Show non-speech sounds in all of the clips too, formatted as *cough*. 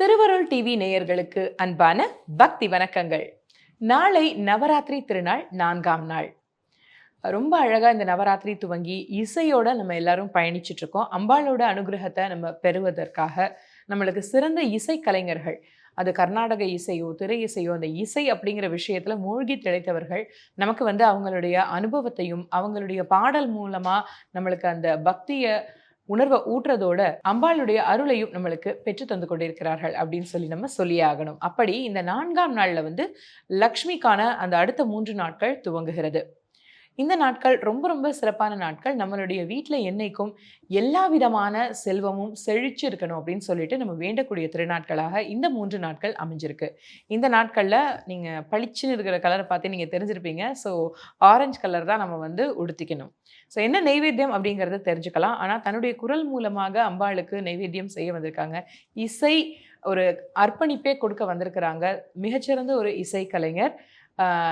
திருவருள் டிவி நேயர்களுக்கு அன்பான பக்தி வணக்கங்கள். நாளை நவராத்திரி திருநாள் நான்காம் நாள். ரொம்ப அழகாக இந்த நவராத்திரி துவங்கி இசையோட நம்ம எல்லாரும் பயணிச்சுட்டு இருக்கோம். அம்பாளோட அனுகிரகத்தை நம்ம பெறுவதற்காக நம்மளுக்கு சிறந்த இசை கலைஞர்கள் அது கர்நாடக இசையோ திரை இசையோ அந்த இசை அப்படிங்கிற விஷயத்தில் மூழ்கி திளைத்தவர்கள் நமக்கு வந்து அவங்களுடைய அனுபவத்தையும் அவங்களுடைய பாடல் மூலமாக நம்மளுக்கு அந்த பக்தியை உணர்வை ஊட்டுறதோட அம்பாளுடைய அருளையும் நம்மளுக்கு பெற்று தந்து கொண்டிருக்கிறார்கள் அப்படின்னு சொல்லி நம்ம சொல்லியே ஆகணும். அப்படி இந்த நான்காம் நாளில் வந்து லக்ஷ்மிக்கான அந்த அடுத்த மூன்று நாட்கள் துவங்குகிறது. இந்த நாட்கள் ரொம்ப ரொம்ப சிறப்பான நாட்கள். நம்மளுடைய வீட்டில் என்னைக்கும் எல்லா விதமான செல்வமும் செழிச்சு இருக்கணும் அப்படின்னு சொல்லிட்டு நம்ம வேண்டக்கூடிய திருநாட்களாக இந்த மூன்று நாட்கள் அமைஞ்சிருக்கு. இந்த நாட்களில் நீங்கள் பளிச்சுன்னு இருக்கிற கலரை பார்த்து நீங்கள் தெரிஞ்சிருப்பீங்க. ஸோ ஆரஞ்சு கலர் தான் நம்ம வந்து உடுத்திக்கணும். ஸோ என்ன நைவேத்தியம் அப்படிங்கிறத தெரிஞ்சுக்கலாம். ஆனால் தன்னுடைய குரல் மூலமாக அம்பாளுக்கு நைவேத்தியம் செய்ய வந்திருக்காங்க. இசை ஒரு அர்ப்பணிப்பே கொடுக்க வந்திருக்கிறாங்க. மிகச்சிறந்த ஒரு இசை கலைஞர்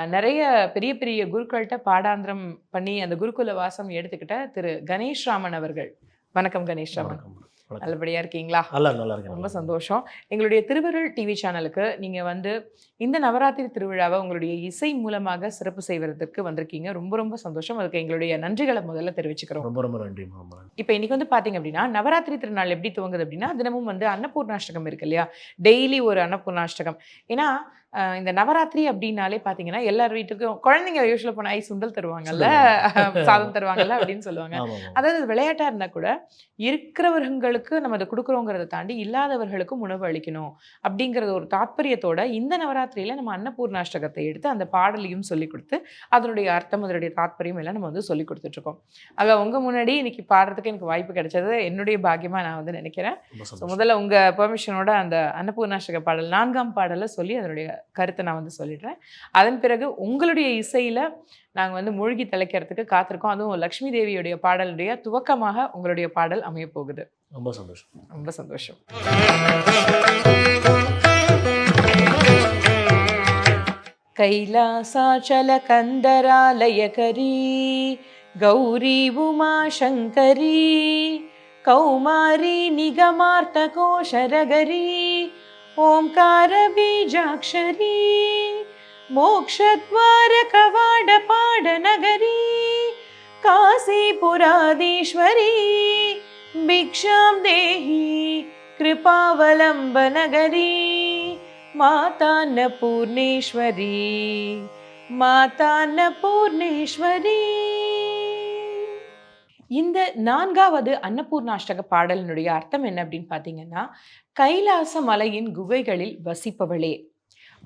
நிறைய பெரிய பெரிய குருக்கள்கிட்ட பாடாந்திரம் பண்ணி அந்த குருகுல வாசம் எடுத்துக்கிட்ட திரு கணேஷ் ராமன் அவர்கள். வணக்கம் கணேஷ் ராமன். நல்லபடியா இருக்கீங்களா? நல்லா நல்லா இருக்கேன். ரொம்ப சந்தோஷம். எங்களுடைய திருவருள் டிவி சேனலுக்கு நீங்க வந்து இந்த நவராத்திரி திருவிழாவை உங்களுடைய இசை மூலமாக சிறப்பு செய்வதற்கு வந்திருக்கீங்க. ரொம்ப ரொம்ப சந்தோஷம். அதுக்கு எங்களுடைய நன்றிகளை முதல்ல தெரிவிச்சுக்கிறோம். ரொம்ப ரொம்ப நன்றி இப்போ இன்னைக்கு வந்து பாத்தீங்க அப்படின்னா நவராத்திரி திருநாள் எப்படி துவங்குது அப்படின்னா தினமும் வந்து அன்னபூர்ணாஷ்டகம் இருக்கு இல்லையா? டெய்லி ஒரு அன்னபூர்ணாஷ்டகம். ஏன்னா இந்த நவராத்திரி அப்படின்னாலே பாத்தீங்கன்னா எல்லார் வீட்டுக்கும் குழந்தைங்க யூஸ்வலாக போனால் ஐ சுண்டல் தருவாங்கல்ல? சாதம் தருவாங்கல்ல? அப்படின்னு சொல்லுவாங்க. அதாவது அது விளையாட்டா இருந்தா கூட இருக்கிறவர்களுக்கு நம்ம அதை கொடுக்குறோங்கிறத தாண்டி இல்லாதவர்களுக்கும் உணவு அளிக்கணும் அப்படிங்கிறது ஒரு தாத்பரியத்தோட இந்த நவராத்திரியில நம்ம அன்னபூர்ணாஷ்டகத்தை எடுத்து அந்த பாடலையும் சொல்லி கொடுத்து அதனுடைய அர்த்தம் அதனுடைய தாத்பரியம் எல்லாம் நம்ம வந்து சொல்லி கொடுத்துட்டு இருக்கோம் ஆக உங்க முன்னாடி இன்னைக்கு பாடுறதுக்கு எனக்கு வாய்ப்பு கிடைச்சது. என்னுடைய பாக்கியமா நான் வந்து நினைக்கிறேன். முதல்ல உங்க பெர்மிஷனோட அந்த அன்னபூர்ணாஷ்டக பாடல் நான்காம் பாடலை சொல்லி அதனுடைய கருத்தை நான் வந்து சொல்லிடுறேன். அதன் பிறகு உங்களுடைய இசையில நாங்க வந்து மூழ்கி திளைக்கிறதுக்கு காத்திருக்கோம். அதுவும் லக்ஷ்மி தேவியுடைய பாடலுடைய துவக்கமாக உங்களுடைய பாடல் அமைய போகுது. ரொம்ப சந்தோஷம். ரொம்ப சந்தோஷம். கைலாசாச்சல கந்தராலயகரி கௌரி உமா சங்கரி கௌமாரி நிகமார்த்த கோஷரகரி ஓம்கார பீஜாட்சரி மோக்ஷத்வார கவாட பாட நகரி காசிபுராதீஸ்வரி भिक्षां देहि कृपावलम्बनगरी मातान्नपूर्णेश्वरी மாதான்னபூர்ணேஸ்வரி இந்த நான்காவது அன்னபூர்ணாஷ்டக பாடலினுடைய அர்த்தம் என்ன அப்படின்னு பார்த்தீங்கன்னா கைலாச மலையின் குகைகளில் வசிப்பவளே.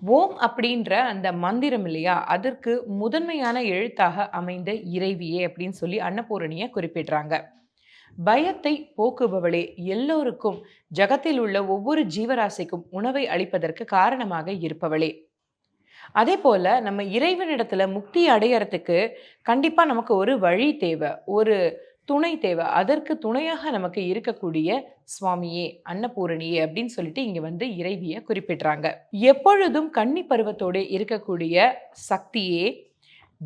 ஓம் அப்படின்ற அந்த மந்திரம் இல்லையா? அதற்கு முதன்மையான எழுத்தாக அமைந்த இறைவியே அப்படின்னு சொல்லி அன்னபூரணியை குறிப்பிடுறாங்க. பயத்தை போக்குபவளே எல்லோருக்கும் ஜகத்தில் உள்ள ஒவ்வொரு ஜீவராசிக்கும் உணவை அளிப்பதற்கு காரணமாக இருப்பவளே. அதே போல நம்ம இறைவனிடத்துல முக்தி அடையறதுக்கு கண்டிப்பா நமக்கு ஒரு வழி தேவை. ஒரு துணை தேவை. அதற்கு துணையாக நமக்கு இருக்கக்கூடிய சுவாமியே அன்னபூரணியே அப்படின்னு சொல்லிட்டு இங்க வந்து இறைவிய குறிப்பிடுறாங்க. எப்பொழுதும் கன்னி பருவத்தோடு இருக்கக்கூடிய சக்தியே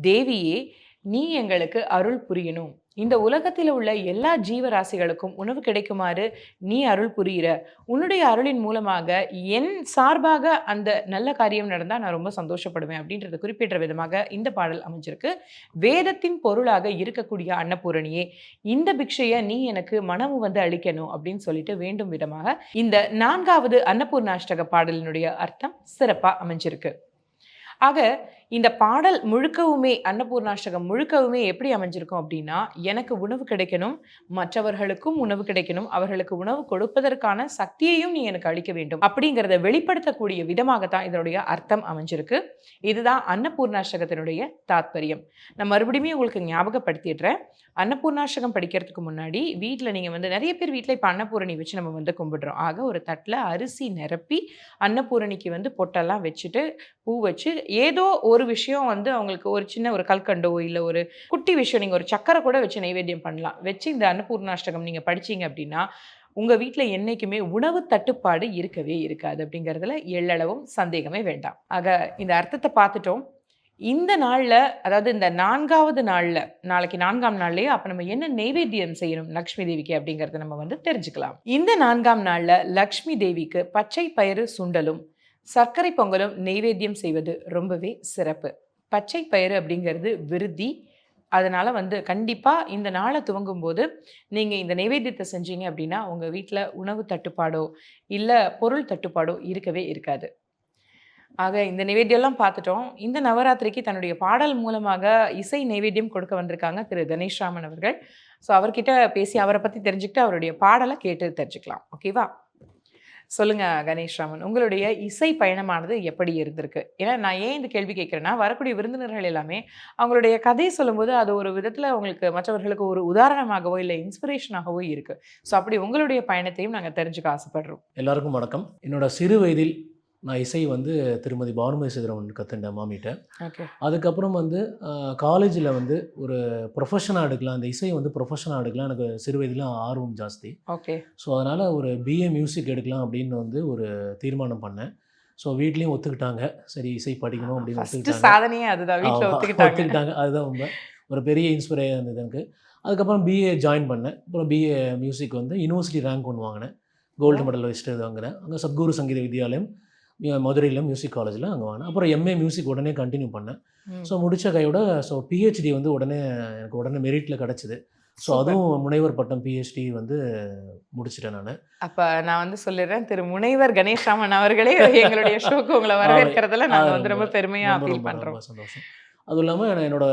தேவியே நீ எங்களுக்கு அருள் புரியணும். இந்த உலகத்தில் உள்ள எல்லா ஜீவராசிகளுக்கும் உணவு கிடைக்குமாறு நீ அருள் புரியிற. உன்னுடைய அருளின் மூலமாக என் சார்பாக அந்த நல்ல காரியம் நடந்தால் நான் ரொம்ப சந்தோஷப்படுவேன் அப்படின்றத குறிப்பிட்ட விதமாக இந்த பாடல் அமைஞ்சிருக்கு. வேதத்தின் பொருளாக இருக்கக்கூடிய அன்னபூரணியே இந்த பிக்ஷையை நீ எனக்கு மனமு வந்து அளிக்கணும் அப்படின்னு சொல்லிட்டு வேண்டும் விதமாக இந்த நான்காவது அன்னபூர்ணாஷ்டக பாடலினுடைய அர்த்தம் சிறப்பாக அமைஞ்சிருக்கு. ஆக இந்த பாடல் முழுக்கவுமே அன்னபூர்ணாஷ்டகம் முழுக்கவுமே எப்படி அமைஞ்சிருக்கும் அப்படின்னா எனக்கு உணவு கிடைக்கணும் மற்றவர்களுக்கும் உணவு கிடைக்கணும் அவர்களுக்கு உணவு கொடுப்பதற்கான சக்தியையும் நீ எனக்கு அளிக்க வேண்டும் அப்படிங்கிறத வெளிப்படுத்தக்கூடிய விதமாகத்தான் இதனுடைய அர்த்தம் அமைஞ்சிருக்கு. இதுதான் அன்னபூர்ணாஷ்டகத்தினுடைய தாத்பரியம். நான் மறுபடியும் உங்களுக்கு ஞாபகப்படுத்திடுறேன். அன்னபூர்ணாஷ்டகம் படிக்கிறதுக்கு முன்னாடி வீட்டில் நீங்கள் வந்து நிறைய பேர் வீட்டில் இப்போ அன்னபூரணி வச்சு நம்ம வந்து கும்பிடுறோம். ஆக ஒரு தட்டில் அரிசி நிரப்பி அன்னபூரணிக்கு வந்து பொட்டெல்லாம் வச்சுட்டு பூ வச்சு ஏதோ ஒரு ஒரு விஷயம் வந்து அவங்களுக்கு ஒரு சின்ன ஒரு கல்கண்டோ இல்லை ஒரு குட்டி விஷயம் நீங்கள் ஒரு சக்கரை கூட வச்சு நைவேத்தியம் பண்ணலாம். வச்சு இந்த அன்னபூர்ணாஷ்டகம் நீங்கள் படிச்சீங்க அப்படின்னா உங்கள் வீட்டில் என்றைக்குமே உணவு தட்டுப்பாடு இருக்கவே இருக்காது அப்படிங்கிறதுல எள்ளளவும் சந்தேகமே வேண்டாம். ஆக இந்த அர்த்தத்தை பார்த்துட்டோம். இந்த நாளில் அதாவது இந்த நான்காவது நாளில் நாளைக்கு நான்காம் நாள்லேயே அப்போ நம்ம என்ன நெய்வேத்தியம் செய்யணும் லக்ஷ்மி தேவிக்கு அப்படிங்கிறத நம்ம வந்து தெரிஞ்சுக்கலாம். இந்த நான்காம் நாளில் லக்ஷ்மி தேவிக்கு பச்சை பயிறு சுண்டலும், சர்க்கரை பொங்கலும் நெய்வேத்தியம் செய்வது ரொம்பவே சிறப்பு. பச்சை பயிறு அப்படிங்கிறது விருத்தி. அதனால் வந்து கண்டிப்பாக இந்த நாள துவங்கும்போது, நீங்கள் இந்த நைவேத்தியத்தை செஞ்சீங்க அப்படின்னா, உங்கள் வீட்டில் உணவு தட்டுப்பாடோ, இல்லை பொருள் தட்டுப்பாடோ இருக்கவே இருக்காது. ஆக இந்த நைவேத்தியம்லாம் பார்த்துட்டோம். இந்த நவராத்திரிக்கு தன்னுடைய பாடல் மூலமாக இசை நைவேத்தியம் கொடுக்க வந்திருக்காங்க திரு கணேஷ்ராமன் அவர்கள். ஸோ அவர்கிட்ட பேசி அவரை பற்றி தெரிஞ்சுக்கிட்டு, அவருடைய பாடலை கேட்டு தெரிஞ்சுக்கலாம். ஓகேவா? சொல்லுங்க கணேஷ் ராமன். உங்களுடைய இசை பயணமானது எப்படி இருந்திருக்கு? ஏன்னா நான் ஏன் இந்த கேள்வி கேட்குறேன்னா வரக்கூடிய விருந்தினர்கள் எல்லாமே அவங்களுடைய கதை சொல்லும்போது, அது ஒரு விதத்தில் அவங்களுக்கு மற்றவர்களுக்கு ஒரு உதாரணமாகவோ, இல்லை இன்ஸ்பிரேஷனாகவோ இருக்கு. ஸோ அப்படி உங்களுடைய பயணத்தையும் நாங்கள் தெரிஞ்சுக்க ஆசைப்படுறோம். எல்லாருக்கும் வணக்கம் என்னோட சிறு வயதில் நான் இசை வந்து திருமதி பானுமதி சிதரவன் கற்றுண்டேன் மாமிட்ட. ஓகே. அதுக்கப்புறம் வந்து காலேஜில் வந்து ஒரு ப்ரொஃபஷனாக எடுக்கலாம். அந்த இசையை வந்து ப்ரொஃபஷனாக எடுக்கலாம். எனக்கு சிறு வயதில் ஆர்வம் ஜாஸ்தி. ஓகே. ஸோ அதனால் ஒரு பிஏ மியூசிக் எடுக்கலாம் அப்படின்னு வந்து ஒரு தீர்மானம் பண்ணேன். ஸோ வீட்லேயும் ஒத்துக்கிட்டாங்க. சரி இசை படிக்கணும் அப்படின்னு ஒத்துக்கிட்டாங்க. அதுதான். உண்மை. ஒரு பெரிய இன்ஸ்பிரையாக இருந்தது எனக்கு. அதுக்கப்புறம் பிஏ ஜாயின் பண்ணேன். அப்புறம் பிஏ மியூசிக் வந்து யூனிவர்சிட்டி ரேங்க் ஒன்று வாங்கினேன். கோல்டு மெடல் வச்சுட்டு வாங்கினேன். அங்கே சத்குரு சங்கீத வித்யாலயம். மதுரையில் மியூசிக் காலேஜில் அங்கே வாங்கினேன் அப்புறம் எம்ஏ மியூசிக் உடனே கண்டினியூ பண்ணேன். ஸோ முடித்த கையோட ஸோ பிஹெச்டி வந்து உடனே எனக்கு உடனே மெரிட்டில் கிடச்சிது ஸோ. அதுவும் முனைவர் பட்டம் பிஹெச்டி வந்து முடிச்சிட்டேன் நான் அப்ப நான் வந்து சொல்லிடுறேன். திரு முனைவர் கணேஷ் ராமன் அவர்களே எங்களுடைய *laughs* ஷோக்கு உங்கள வரவேற்கிறதுல நாங்க வந்து ரொம்ப பெருமையா ரொம்ப ஃபீல். ரொம்ப சந்தோஷம் அதுவும் இல்லாமல் என்னோட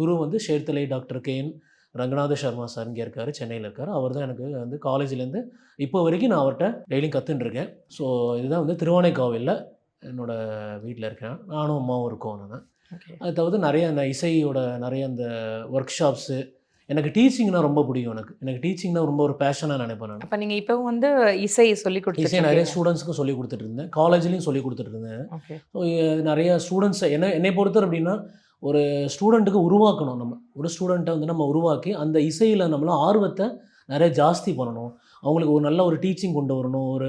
குரு வந்து Cherthala doctor K N Ranganatha Sharma sir இங்கே இருக்கார் சென்னையில் இருக்கார். அவர் தான் எனக்கு வந்து காலேஜ்லேருந்து இப்போ வரைக்கும் நான் அவர்கிட்ட டெய்லியும் கற்றுன்னு இருக்கேன். ஸோ இதுதான் வந்து திருவானைக்காவலில் என்னோட வீட்டில் இருக்கேன். நானும் அம்மாவும் இருக்கோம் நான். அது தவிர்த்து நிறைய அந்த இசையோட நிறைய அந்த ஒர்க் ஷாப்ஸு எனக்கு டீச்சிங்னா ரொம்ப பிடிக்கும் எனக்கு. எனக்கு டீச்சிங்னா ரொம்ப ஒரு பேஷனாக நினைப்பேன் நான். அப்ப நீங்க இப்பவும் வந்து இசை சொல்லி இசை கொடுத்துட்டு நிறைய. ஸ்டூடெண்ட்ஸ்க்கும் சொல்லி கொடுத்துட்டு இருந்தேன். காலேஜ்லேயும் சொல்லி கொடுத்துட்டு இருந்தேன். ஸோ நிறைய ஸ்டூடெண்ட்ஸை என்ன என்னை பொறுத்தவரை அப்படின்னா ஒரு ஸ்டூடெண்ட்டுக்கு உருவாக்கணும் நம்ம. ஒரு ஸ்டூடெண்ட்டை வந்து நம்ம உருவாக்கி அந்த இசையில் நம்மளாம் ஆர்வத்தை நிறைய ஜாஸ்தி பண்ணணும். அவங்களுக்கு ஒரு நல்ல ஒரு டீச்சிங் கொண்டு வரணும் ஒரு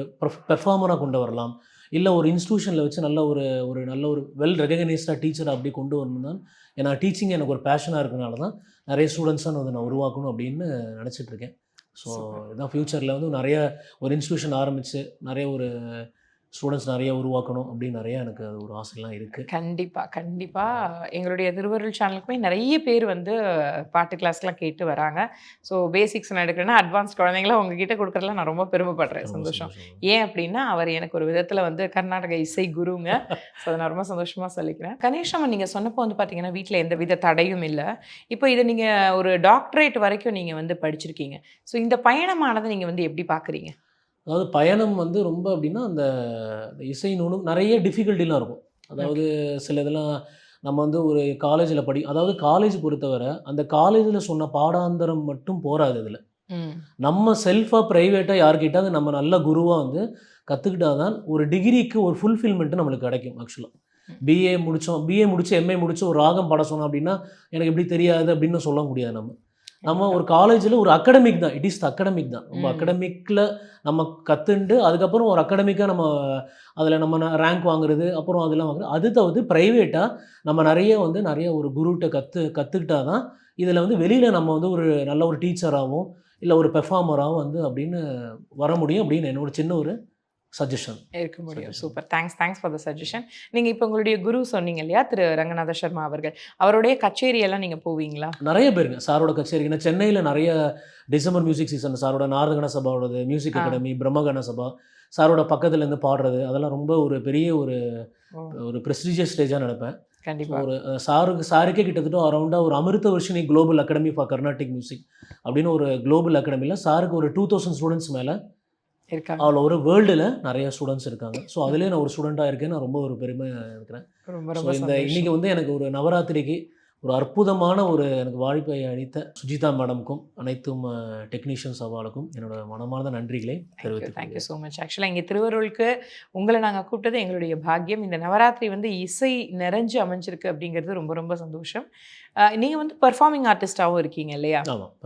பெர்ஃபார்மராக கொண்டு வரலாம். இல்லை ஒரு இன்ஸ்டியூஷனில் வச்சு நல்ல ஒரு ஒரு நல்ல ஒரு வெல் ரெகனைஸ்டாக டீச்சரை அப்படி கொண்டு வரணும் தான். ஏன்னா டீச்சிங் எனக்கு ஒரு பேஷனாக இருக்கனால தான் நிறைய ஸ்டூடெண்ட்ஸாக வந்து நான் உருவாக்கணும் அப்படின்னு நினச்சிட்டு இருக்கேன். ஸோ. இதான் ஃப்யூச்சரில் வந்து நிறைய ஒரு இன்ஸ்டியூஷன் ஆரம்பித்து நிறைய ஒரு ஸ்டூடெண்ட்ஸ் நிறைய உருவாக்கணும் அப்படின்னு நிறைய எனக்கு அது ஒரு ஆசைலாம் இருக்குது கண்டிப்பா, கண்டிப்பா. எங்களுடைய திருவருள் சேனலுக்குமே நெறைய பேர் வந்து பாட்டு கிளாஸ்லாம் கேட்டு வராங்க. ஸோ பேசிக்ஸ் நான் எடுக்கிறேன்னா, அட்வான்ஸ் குழந்தைங்கள உங்ககிட்ட குடுக்குறதுல நான் ரொம்ப பெருமைப்படுறேன். சந்தோஷம். ஏன் அப்படின்னா, அவர் எனக்கு ஒரு விதத்துல வந்து கர்நாடக இசை குருங்க. *laughs* ஸோ அத நான் ரொம்ப சந்தோஷமா சொல்லிக்கிறேன். கணேஷ் நீங்க சொன்னப்போ வந்து பார்த்தீங்கன்னா, வீட்ல எந்தவித தடையும் இல்ல. இப்போ இத நீங்க ஒரு டாக்டரேட் வரைக்கும் நீங்க வந்து படிச்சிருக்கீங்க. ஸோ இந்த பயணமானத நீங்க வந்து எப்படி பார்க்குறீங்க? அதாவது பயணம் வந்து ரொம்ப அப்படின்னா அந்த இசை நுணு நிறைய டிஃபிகல்ட்டிலாம் இருக்கும். அதாவது சில இதெல்லாம் நம்ம வந்து ஒரு காலேஜில் படி அதாவது காலேஜ் பொறுத்தவரை அந்த காலேஜில் சொன்ன பாடாந்தரம் மட்டும் போராது இதில். நம்ம செல்ஃபாக ப்ரைவேட்டாக யார்கிட்டாவது நம்ம நல்ல குருவாக வந்து கற்றுக்கிட்டா தான் ஒரு டிகிரிக்கு ஒரு ஃபுல்ஃபில்மெண்ட்டு நம்மளுக்கு கிடைக்கும் ஆக்சுவலாக பிஏ முடித்தோம் பிஏ முடிச்சு எம்ஏ முடிச்சு ஒரு ராகம் பாட சொன்னோம் அப்படின்னா எனக்கு எப்படி தெரியாது அப்படின்னு சொல்ல முடியாது நம்ம. நம்ம ஒரு காலேஜில் ஒரு அகடமிக் தான். இட் இஸ் த அகடமிக் தான். நம்ம. அகடமிக்கில் நம்ம கற்றுண்டு அதுக்கப்புறம் ஒரு அகடமிக்காக நம்ம அதில் நம்ம ரேங்க் வாங்குறது அப்புறம் அதெல்லாம் வாங்குறது. அது தவிர்த்து ப்ரைவேட்டாக நம்ம நிறைய வந்து நிறைய ஒரு குருகிட்ட கற்று கற்றுக்கிட்டா தான் இதில் வந்து வெளியில் நம்ம வந்து ஒரு நல்ல ஒரு டீச்சராகவும் இல்லை ஒரு பெர்ஃபார்மராகவும் வந்து அப்படின்னு வர முடியும் அப்படின்னு என்னோட சின்ன ஒரு சஜஷன் இருக்க முடியும். Super. Thanks thanks for the suggestion. நீங்க இப்போ உங்களுடைய குரு சொன்னீங்க இல்லையா? திரு ரங்கநாத சர்மா அவர்கள். அவருடைய கச்சேரி எல்லாம் நீங்க போவீங்களா? நிறைய பேருங்க சாரோட கச்சேரி நான் சென்னையில் நிறைய டிசம்பர் மியூசிக் சீசன் சாரோட நாரதகண சபாவோடது மியூசிக். அகாடமி பிரம்மகண சபா சாரோட பக்கத்துல இருந்து பாடுறது அதெல்லாம் ரொம்ப ஒரு பெரிய ஒரு ஒரு ப்ரெஸ்டீஜியஸ் ஸ்டேஜாக நினைப்பேன் கண்டிப்பா. ஒரு சாருக்கு சாருக்கே கிட்டத்தட்ட அரௌண்டாக ஒரு Amrutha Varshini global academy for Carnatic music அப்படின்னு ஒரு குளோபல் அகாடமியில் சாருக்கு ஒரு டூ தௌசண்ட் ஸ்டூடெண்ட்ஸ் மேலே இருக்காங்க. அவ்வளோ ஒரு வேர்ல்டில் நிறைய ஸ்டூடெண்ட்ஸ் இருக்காங்க ஸோ அதுலேயே நான் ஒரு ஸ்டூடெண்ட்டாக இருக்கேன் நான் ரொம்ப ஒரு பெருமை இருக்கிறேன் ரொம்ப இந்த. இன்னைக்கு வந்து எனக்கு ஒரு நவராத்திரிக்கு ஒரு அற்புதமான ஒரு எனக்கு வாய்ப்பை அளித்த சுஜிதா மேடம்க்கும் அனைத்தும் டெக்னீஷியன்ஸ் அவளுக்கும் என்னோட மனமார்ந்த நன்றிகளை தேங்க்யூ தேங்க்யூ ஸோ மச் ஆக்சுவலாக இங்கே திருவருளுக்கு உங்களை நாங்கள் கூப்பிட்டது எங்களுடைய பாக்கியம். இந்த நவராத்திரி வந்து இசை நிறைஞ்சு அமைஞ்சிருக்கு அப்படிங்கிறது ரொம்ப ரொம்ப சந்தோஷம். நீங்கள் வந்து பெர்ஃபார்மிங் ஆர்டிஸ்டாகவும் இருக்கீங்க இல்லையா?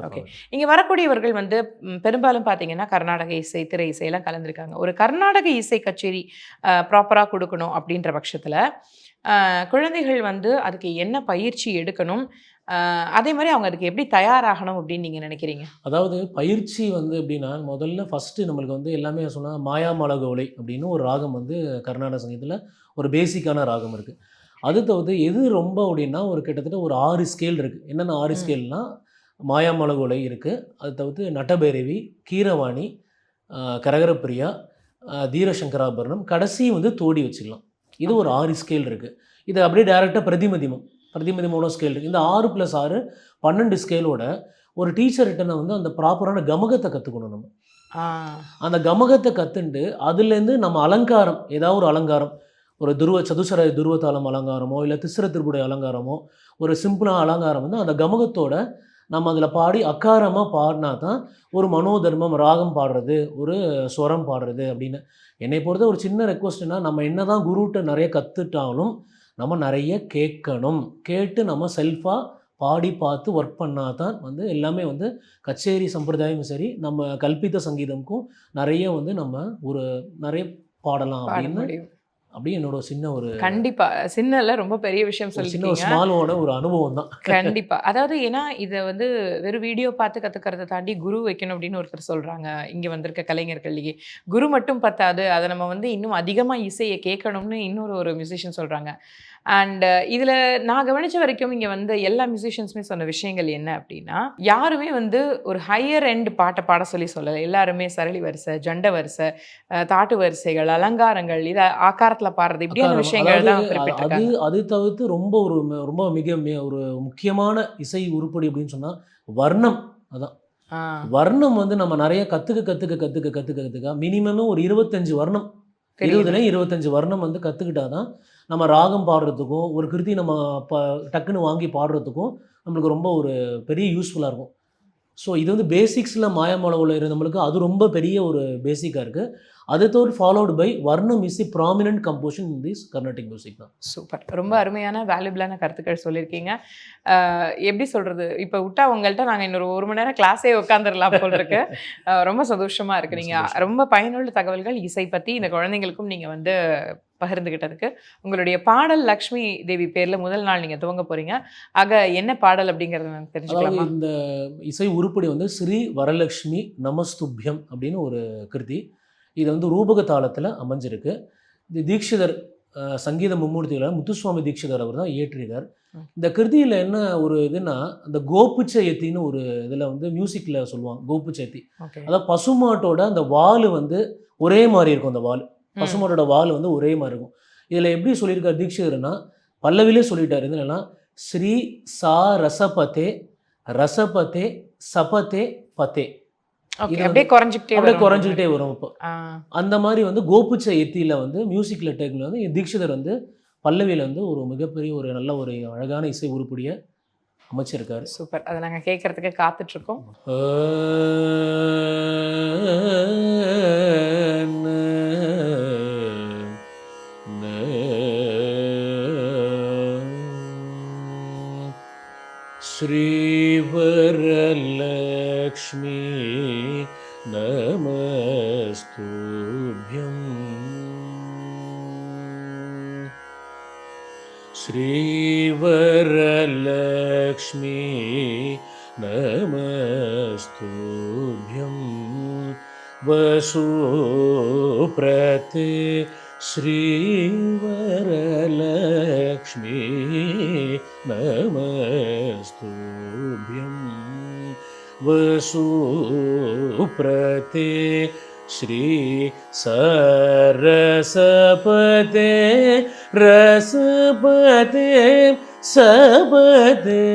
Okay. இங்கே வரக்கூடியவர்கள் வந்து பெரும்பாலும் பார்த்தீங்கன்னா கர்நாடக இசை திரை இசையெல்லாம் கலந்துருக்காங்க. ஒரு கர்நாடக இசை கச்சேரி ப்ராப்பராக கொடுக்கணும் அப்படின்ற பட்சத்தில் குழந்தைகள் வந்து அதுக்கு என்ன பயிற்சி எடுக்கணும்? அதே மாரி அவங்க அதுக்கு எப்படி தயாராகணும் அப்படின்னு நீங்க நினைக்கிறீங்க? அதாவது பயிற்சி வந்து எப்படின்னா, முதல்ல ஃபர்ஸ்ட்டு நம்மளுக்கு வந்து எல்லாமே சொன்னா மாயாமலகோலை அப்படின்னு ஒரு ராகம் வந்து கர்நாடக சங்கீதத்தில ஒரு பேசிக்கான ராகம் இருக்கு. அது தவிர்த்து எது ரொம்ப அப்படின்னா, ஒரு கிட்டத்தட்ட ஒரு 6 ஸ்கேல் இருக்கு. என்னென்ன 6 ம். ஸ்கேல்னா, மாயாமலகோலை இருக்கு. அது தவிர்த்து நட்டபைரவி, கீரவாணி, கரகரப்பிரியா, தீரசங்கராபரணம், கடைசி வந்து தோடி வச்சுக்கலாம். இது ஒரு. 6 ஸ்கேல் இருக்கு. இது அப்படியே டைரக்ட்டா பிரதிமதிமம். பிரதிமதிமோட ஸ்கேல் இருக்கு. இந்த 6 + 6 12 ஸ்கேலோட ஒரு டீச்சர்கிட்ட வந்து அந்த ப்ராப்பரான கமகத்த கத்துக்கணும் நம்ம. அந்த கமகத்த கத்துண்டு, அதுலேருந்து நம்ம அலங்காரம், ஏதாவது ஒரு அலங்காரம், ஒரு துருவ சதுசர துருவதாளம் அலங்காரமோ, இல்ல திஸ்ர திரிபுடை அலங்காரமோ, ஒரு சிம்பிளான அலங்காரம் வந்து அந்த கமகத்தோட நம்ம அதில பாடி அக்காரமா பாடுனா தான் ஒரு மனோதர்மம், ராகம் பாடுறது, ஒரு ஸ்வரம் பாடுறது அப்படின்னு. என்னைய பொறுத்த ஒரு சின்ன ரெக்வெஸ்ட்னா, நம்ம என்னதான் குருட்ட நெறைய கத்துட்டாலும், நம்ம நெறைய கேட்கணும். கேட்டு நம்ம செல்ஃபா பாடி பார்த்து ஒர்க் பண்ணா தான் வந்து எல்லாமே வந்து கச்சேரி சம்பிரதாயமும் சரி, நம்ம கல்பித்த சங்கீதம்க்கும் நெறைய வந்து நம்ம ஒரு நெறைய பாடலாம் பாட அப்படின்னு. அப்படி என்னோட சின்ன ஒரு கண்டிப்பா. சின்ன இல்ல ரொம்ப பெரிய விஷயம் ஒரு சின்ன. ஸ்மாலோட ஒரு அனுபவம் தான். கண்டிப்பா. அதாவது ஏன்னா, இத வந்து வெறும் வீடியோ பார்த்து கத்துக்கிறத தாண்டி குரு வைக்கணும் அப்படின்னு ஒருத்தர் சொல்றாங்க. இங்க வந்திருக்க கலைஞர்கள்லயே. குரு மட்டும் பத்தாது. அத நம்ம வந்து இன்னும் அதிகமா இசைய கேட்கணும்னு இன்னொரு ஒரு மியூசிஷியன் சொல்றாங்க. அண்ட் இதில நான் கவனிச்ச வரைக்கும் இங்க வந்து எல்லா மியூசிஷியன்ஸுமே சொன்ன விஷயங்கள் என்ன அப்படின்னா, யாருமே வந்து ஒரு ஹையர் எண்ட் பாட்ட பாட சொல்லி சொல்லல. எல்லாருமே சரளி வரிசை, ஜண்ட வரிசை, தாட்டு வரிசைகள், அலங்காரங்கள், இத ஆகாரத்தில பாடுறது இப்படியான. விஷயங்கள் தான் அது. அது தவிர்த்து ரொம்ப ஒரு ரொம்ப மிக ஒரு முக்கியமான இசை உருப்படி அப்படின்னு சொன்னா, வர்ணம் அதான். வர்ணம் வந்து நம்ம நெறைய கத்துக்க, கத்துக்க, கத்துக்க, கத்துக்க, கத்துக்க மினிமமே ஒரு 25 வர்ணம். 20லேயும் 25 வர்ணம் வந்து கத்துக்கிட்டா தான், நம்ம ராகம் பாடுறதுக்கும், ஒரு கிருதி நம்ம ப டக்குன்னு வாங்கி பாடுறதுக்கும், நம்மளுக்கு ரொம்ப ஒரு பெரிய யூஸ்ஃபுல்லா இருக்கும். ஸோ இது வந்து பேசிக்ஸ்ல மாயாமளவுல இருந்தவங்களுக்கு அது ரொம்ப பெரிய ஒரு பேசிக்கா இருக்கு. அது தவிர followed by varnam is a prominent composition in this Carnatic music தான். சூப்பர். ரொம்ப அருமையான வேல்யூபிளான கருத்துக்கள் சொல்லியிருக்கீங்க. எப்படி சொல்றது? இப்ப விட்டா உங்கள்ட்ட நாங்க இன்னொரு 1 மணி நேரம் கிளாஸே உட்காந்துரலாம் போல இருக்கு. ரொம்ப சந்தோஷமா இருக்கு. ரொம்ப நீங்க சந்தோஷம். ரொம்ப பயனுள்ள தகவல்கள் இசை பத்தி இந்த குழந்தைங்களுக்கும் நீங்க வந்து பகிர்ந்துகிட்டதுக்கு. உங்களுடைய பாடல் லக்ஷ்மி தேவி பேர்ல முதல் நாள் நீங்க துவங்க போறீங்க. ஆக என்ன பாடல் அப்படிங்கிறத நான் தெரிஞ்சுக்கலாமா? இந்த இசை உருப்படி வந்து ஸ்ரீ வரலக்ஷ்மி நமஸ்துப்யம் அப்படின்னு ஒரு கிருதி. இது வந்து ரூபக தாளத்தில அமைஞ்சிருக்கு. இது தீக்ஷிதர் அ சங்கீத மும்மூர்த்திகள முத்துசுவாமி தீக்ஷிதர் அவர் தான். ம். இந்த கிருதியில என்ன ஒரு இதுன்னா, அந்த கோப்புச்சயத்தின்னு ஒரு இதில வந்து மியூசிக்ல சொல்லுவாங்க. கோப்புச்சயத்தி. ஓகே. அதாவது பசுமாட்டோட அந்த வாலு வந்து ஒரே மாரி இருக்கும் அந்த வாலு. ம். பசுமாட்டோட வாலு வந்து ஒரே மாரி இருக்கும். இதில எப்படி சொல்லியிருக்கார் தீக்ஷிதர்னா, பல்லவிலே சொல்லிட்டாரு. என்னன்னா, ஸ்ரீ சா ரசபதே, ரசபதே, சபதே, பதே. அப்படியே குறைஞ்சுக்கிட்டே அப்படியே. குறைஞ்சுக்கிட்டே வரும் இப்போ. அந்த மாரி வந்து கோப்புச்ச எத்தியில வந்து மியூசிக்ல டேக்ல வந்து தீக்ஷிதர் வந்து பல்லவியில வந்து ஒரு மிகப்பெரிய ஒரு நல்ல ஒரு அழகான இசை உருப்படிய அமைச்சிருக்காரு. சூப்பர். அத நாங்க கேட்கறதுக்கு காத்துட்டு श्रीवरलक्ष्मी नमस्तुभ्यम् श्रीवरलक्ष्मी नमस्तुभ्यं। वसुप्रति श्रीवरलक्ष्मी नमस्तु। वसुप्रते श्री सरसपते रसपते सपते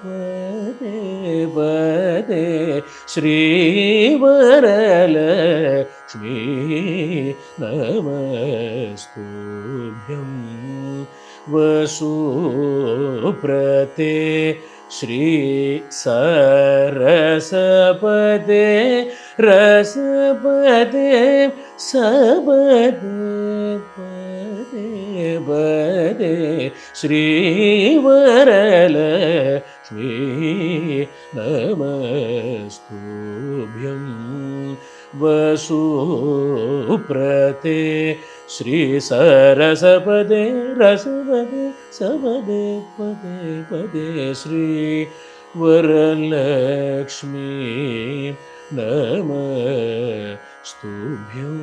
पदे पदे श्रीवरलक्ष्मी नमस्तुभ्यं। वसुप्रते श्री सरसपते रसपते सबते पदे पदे श्रीवरलक्ष्मी नमस्तुभ्यं वसुप्रते श्रीसरसपदे रसपदे सबदे पदे पदे श्री वरलक्ष्मी नम स्तुभ्यो।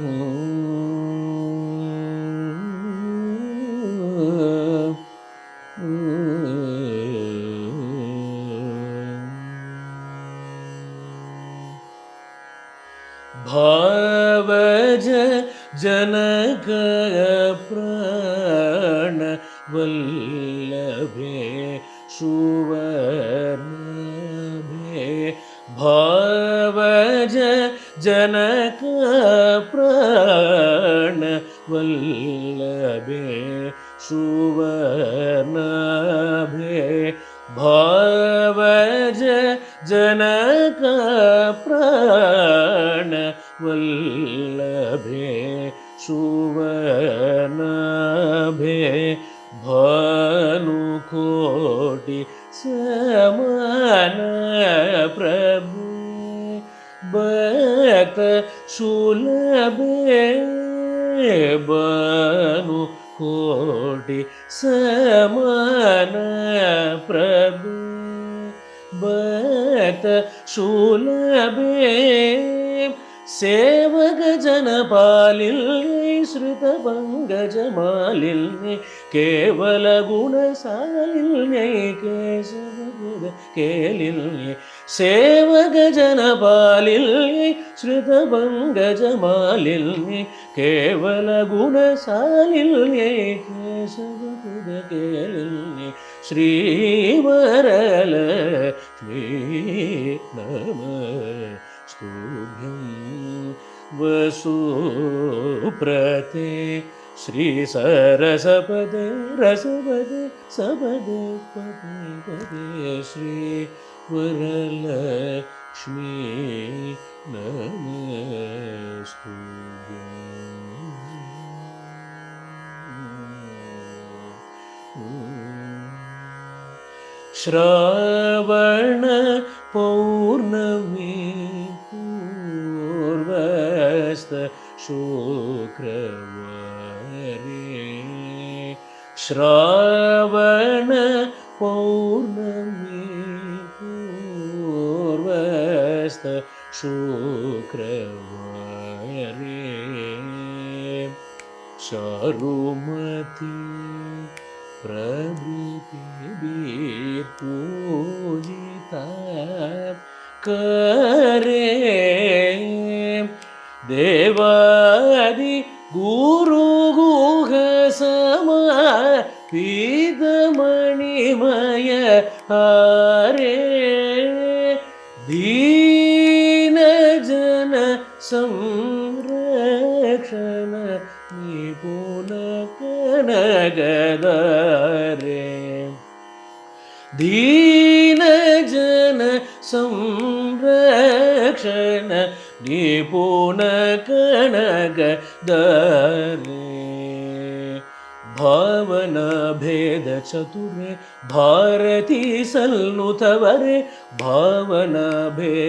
भावज जनक प्रण वल्लभे सुवर्णभे भावज जनक प्राण वल्लभे सुवर्णभे भावज जनक प्राण वल्लभे सुवर्णभे। കോടി സമാന പ്രഭു ഭക്ത ശൂലബേബനു കോടി സമാന പ്രഭു ഭക്ത ശൂലബേ சேவகஜனபாலில் ஸ்ருதபங்கஜமாலில் கேவலகுணசாலில் கேசவகுத கேலில் சேவகஜனபாலில் ஸ்ருதபங்கஜமாலில் கேவலகுணசாலில் கேசவகுத கேலில் ஸ்ரீவரல वसुप्रते श्रीसरसपदे रसपदे सपदे पदे पदे श्री वरलक्ष्मी नमस्तुभ्यम् श्रावण पौर्णमी शुक्रवारे श्रावण पौर्णमी पूर्वस्त शुक्रवारे चारुमती प्रभृतिभिः पूजिता देवादि गुरुगुह समापीतमणिमय हारे दीनजन संरक्षण निपुण कनगदारे दीनजन संरक्षण ನಿಪುಣ ಕಣಗದರೆ ಭಾವನ ಭೇದ ಚತುರೆ ಭಾರತಿ ಸಲ್ಲುತವರೆ ഭാവനഭേദചതുരെ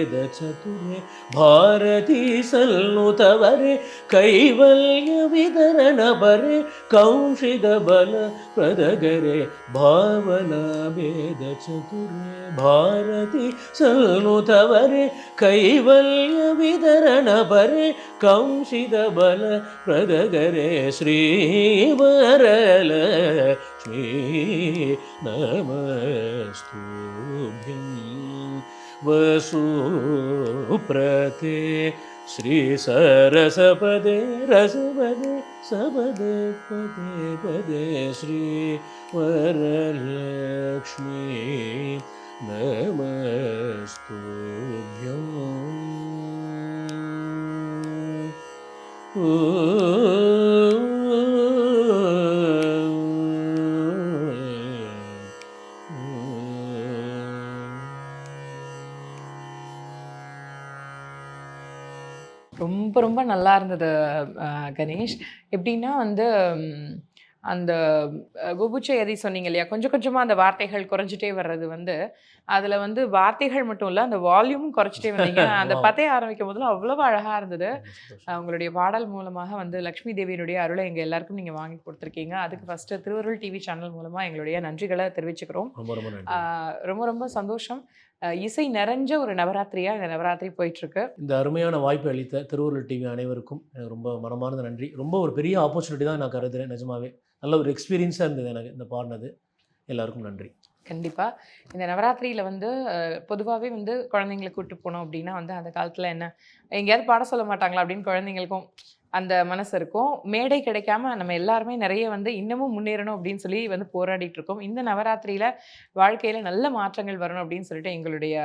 ഭാരതീ സൽനുതവരെ കൈവല്യ വിതരണപരെ കൗശിക ബല പ്രദഗരെ ഭാവനഭേദചതുരെ ഭാരതി സൽനുതവരെ കൈവല്യ വിതരണപരെ കൗശിക ബല പ്രദഗരെ ശ്രീവരല ശ്രീ നമസ്തൂഭ്യം वसुप्रते श्रीसरसपदे रसपदे सपदे पदे पदे श्री वरलक्ष्मी नमस्तुभ्यम् ரொம்ப நல்லா இருந்தது கணேஷ். எப்படின்னா வந்து அந்த குபுச்சை எதை சொன்னீங்க இல்லையா? கொஞ்சம் கொஞ்சமாக அந்த வார்த்தைகள் குறைஞ்சிட்டே வர்றது வந்து அதில் வந்து வார்த்தைகள் மட்டும் இல்லை அந்த வால்யூமும் குறைச்சிட்டே வந்தீங்க. *laughs* அந்த. பத்தைய ஆரம்பிக்கும் போதுல அவ்வளவு அழகாக இருந்தது. உங்களுடைய பாடல் மூலமாக வந்து லக்ஷ்மி தேவியினுடைய அருளை எங்கள் எல்லாருக்கும் நீங்கள் வாங்கி கொடுத்துருக்கீங்க. அதுக்கு ஃபஸ்ட்டு திருவருள் டிவி சேனல் மூலமாக எங்களுடைய நன்றிகளை தெரிவிச்சுக்கிறோம். ரொம்ப ரொம்ப சந்தோஷம். இசை நிறைஞ்ச ஒரு நவராத்திரியாக இந்த நவராத்திரி போயிட்டுருக்கு. இந்த அருமையான வாய்ப்பை அளித்த திருவள்ளுவர் டிவி அனைவருக்கும் எனக்கு ரொம்ப மனமார்ந்த நன்றி. ரொம்ப ஒரு பெரிய ஆப்பர்ச்சுனிட்டி தான் நான் கருதுகிறேன் நிஜமாவே. நல்ல ஒரு எக்ஸ்பீரியன்ஸாக இருந்தது எனக்கு இந்த பாடினது. எல்லாருக்கும் நன்றி. கண்டிப்பாக இந்த நவராத்திரியில் வந்து பொதுவாகவே வந்து குழந்தைங்களை கூப்பிட்டு போனோம் அப்படின்னா வந்து அந்த காலத்தில் என்ன எங்கேயாவது பாட சொல்ல மாட்டாங்களா அப்படின்னு குழந்தைங்களுக்கும் அந்த மனசு இருக்கும். மேடை கிடைக்காம நம்ம எல்லாருமே நிறைய வந்து இன்னமும் முன்னேறணும் அப்படின்னு சொல்லி வந்து போராடிட்டு இருக்கோம். இந்த நவராத்திரியில் வாழ்க்கையில் நல்ல மாற்றங்கள் வரணும் அப்படின்னு சொல்லிட்டு எங்களுடைய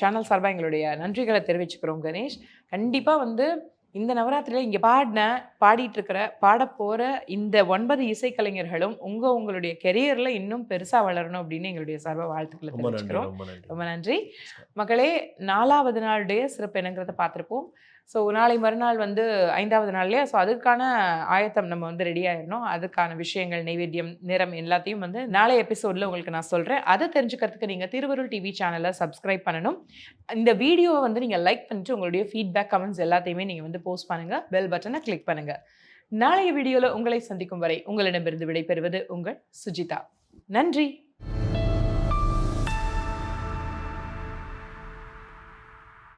சேனல் சார்பாக எங்களுடைய நன்றிகளை தெரிவிச்சுக்கிறோம் கணேஷ். கண்டிப்பாக வந்து இந்த நவராத்திரியில இங்க பாடின பாடிட்டு இருக்கிற பாட போற இந்த ஒன்பது இசைக்கலைஞர்களும் உங்க உங்களுடைய கெரியர்ல இன்னும் பெருசா வளரணும் அப்படின்னு எங்களுடைய சார்பா வாழ்த்துக்களை தெரிவிச்சுக்கிறோம். ரொம்ப நன்றி. மக்களே நாலாவது நாளுடைய சிறப்பு என்னங்கிறத பார்த்துருப்போம். ஸோ நாளை மறுநாள் வந்து ஐந்தாவது நாள்லையா ஸோ அதுக்கான ஆயத்தம் நம்ம வந்து ரெடி ஆயிடணும். அதுக்கான விஷயங்கள் நைவேத்தியம் நிறம் எல்லாத்தையும் வந்து நாளை எபிசோடில் உங்களுக்கு நான் சொல்கிறேன் அதை தெரிஞ்சுக்கிறதுக்கு நீங்கள் திருவருள் டிவி சேனலை சப்ஸ்கிரைப் பண்ணணும். இந்த வீடியோவை வந்து நீங்கள் லைக் பண்ணிட்டு உங்களுடைய ஃபீட்பேக் கமெண்ட்ஸ் எல்லாத்தையுமே நீங்கள் வந்து போஸ்ட் பண்ணுங்கள் பெல் பட்டனை கிளிக் பண்ணுங்கள் நாளைய வீடியோவில் உங்களை சந்திக்கும் வரை உங்களிடமிருந்து விடைபெறுவது உங்கள் சுஜிதா. நன்றி!